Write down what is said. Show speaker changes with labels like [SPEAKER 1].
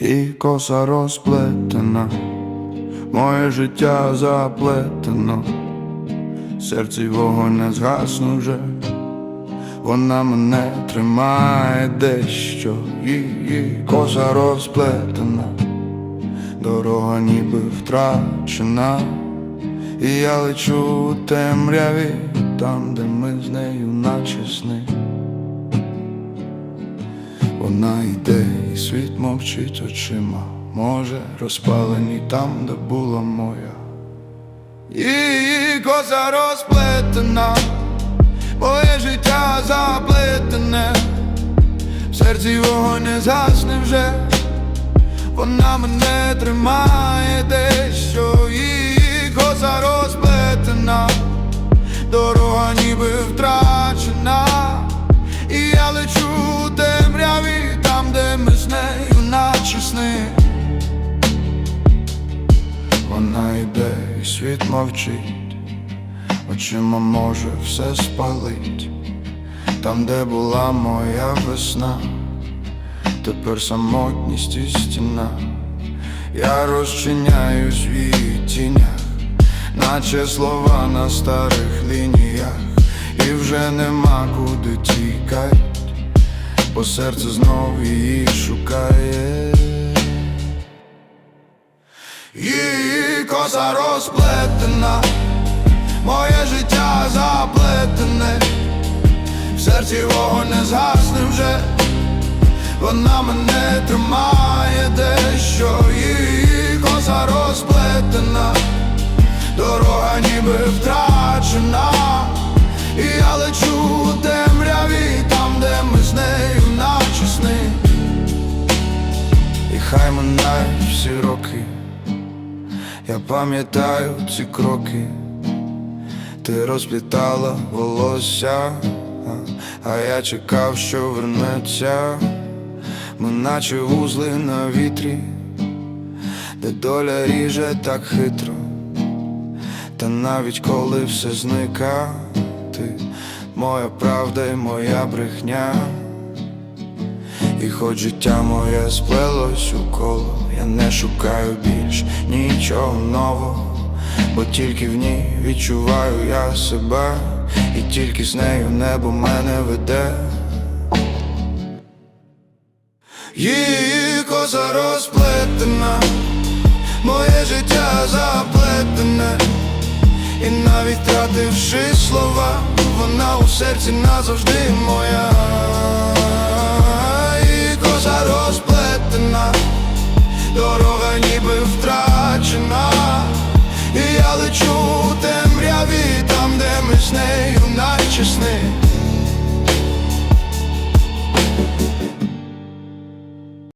[SPEAKER 1] і коса розплетена, моє життя заплетено, серці вогонь не згасну вже, вона мене тримає дещо, її коса розплетена, дорога ніби втрачена, і я лечу у темряві, там, де ми з нею наче сни. Вона йде і світ мовчить очима, може, розпалені там, де була моя. Її коса розплетена, моє життя заплетене, в серці вогонь не згасне вже, вона мене тримає дещо, її коса розплетена, дорога ніби втрачена, світ мовчить, очима може все спалить, там, де була моя весна, тепер самотність і стіна, я розчиняюсь в її тінях, наче слова на старих лініях, і вже нема куди тікать, бо серце знов її шукає. Її коса розплетена, моє життя заплетене, в серці вогонь не згасне вже, вона мене тримає дещо, її коса розплетена, дорога ніби втрачена, і я лечу у темряві, там, де ми з нею наче сни. І хай минають всі роки. Я пам'ятаю ці кроки, ти розплітала волосся, а- я чекав, що вернеться, ми наче вузли на вітрі, де доля ріже так хитро, та навіть коли все зникає, ти моя правда і моя брехня. І хоч життя моє сплелось у коло, я не шукаю більш нічого нового, бо тільки в ній відчуваю я себе, і тільки з нею небо мене веде. Її коса розплетена, моє життя заплетене, і навіть втративши слова, вона у серці назавжди моя.